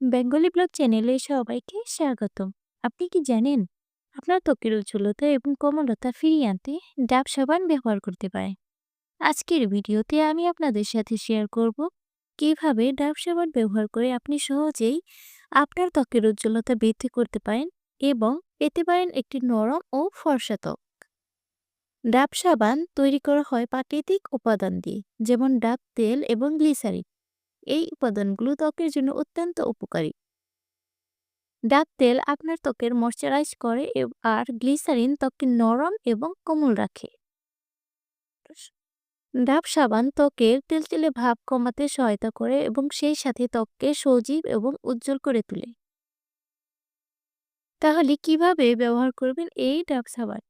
Bengali blog চ্যানেলে সবাইকে স্বাগতম। আপনি কি জানেন? আপনার ত্বকের উজ্জ্বলতা এবং কোমলতা ফিরিয়ে আনতে ডাব সাবান ব্যবহার করতে পারেন। আজকের ভিডিওতে আমি আপনাদের সাথে শেয়ার করব কীভাবে ডাব সাবান ব্যবহার করে আপনি সহজেই আপনার ত্বকের উজ্জ্বলতা বৃদ্ধি করতে পারেন এবং পেতে পারেন একটি নরম ও ফর্সা ত্বক। ডাব সাবান তৈরি করা হয় প্রাকৃতিক উপাদান দিয়ে, যেমন ডাব তেল এবং গ্লিসারিন এই উপাদানগুলো ত্বকের জন্য অত্যন্ত উপকারী। ডাব তেল আপনার ত্বকের ময়শ্চারাইজ করে আর গ্লিসারিন ত্বককে নরম এবং কোমল রাখে। ডাব সাবান ত্বকের তেলতেলে ভাব কমাতে সহায়তা করে এবং সেই সাথে ত্বককে সজীব এবং উজ্জ্বল করে তোলে। তাহলে কীভাবে ব্যবহার করবেন এই ডাব সাবান?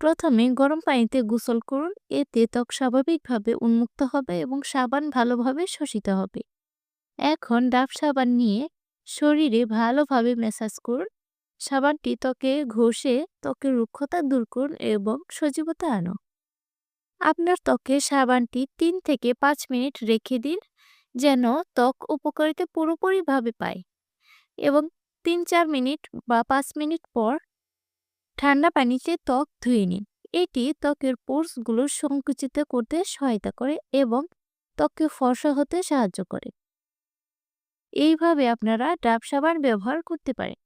প্রথমে গরম পানিতে গোসল করুন। এতে ত্বক স্বাভাবিকভাবে উন্মুক্ত হবে এবং সাবান ভালোভাবে শোষিত হবে। এখন ডাব সাবান নিয়ে শরীরে ভালোভাবে ম্যাসাজ করুন। সাবানটি ত্বকে ঘষে ত্বকের রুক্ষতা দূর করুন এবং সজীবতা আনো। আপনার ত্বকে সাবানটি তিন থেকে পাঁচ মিনিট রেখে দিন, যেন ত্বক উপকারিতা পুরোপুরিভাবে পায়। এবং তিন চার মিনিট বা পাঁচ মিনিট পর ঠান্ডা পানিতে ত্বক ধুয়ে নিন। এটি ত্বকের পোর্সগুলো সংকুচিত করতে সহায়তা করে এবং ত্বককে ফর্সা হতে সাহায্য করে। এইভাবে আপনারা ডাব সাবান ব্যবহার করতে পারেন।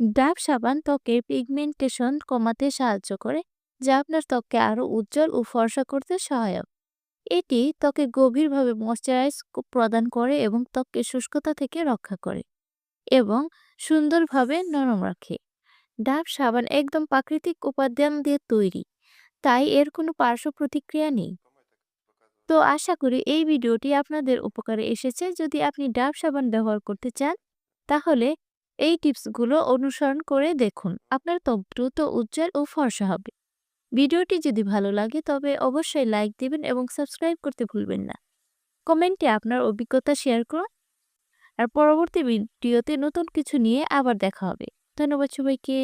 ডাব সাবান ত্বকের পিগমেন্টেশন কমাতে সাহায্য করে, যা আপনার ত্বককে আরও উজ্জ্বল ও ফর্সা করতে সহায়ক। এটি ত্বকে গভীরভাবে ময়শ্চারাইজ প্রদান করে এবং ত্বককে শুষ্কতা থেকে রক্ষা করে এবং সুন্দরভাবে নরম রাখে। ডাব, সাবান একদম প্রাকৃতিক উপাদান দিয়ে তৈরি। তাই এর কোনো পার্শ্ব প্রতিক্রিয়া নেই। তো আশা করি এই ভিডিওটি আপনাদের উপকারে এসেছে। যদি আপনি ডাব, সাবান ব্যবহার করতে চান, তাহলে এই টিপসগুলো অনুসরণ করে দেখুন। আপনার ত্বক দ্রুত উজ্জ্বল ও ফর্সা হবে। ভিডিওটি যদি ভালো লাগে, তবে অবশ্যই লাইক দিবেন এবং সাবস্ক্রাইব করতে ভুলবেন না। কমেন্টে আপনার অভিজ্ঞতা শেয়ার করুন। আর পরবর্তী ভিডিওতে নতুন কিছু নিয়ে আবার দেখা হবে। ধন্যবাদ সবাইকে।